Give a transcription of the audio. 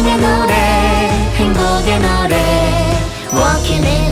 사랑의 노래 행복의 노래 Walking in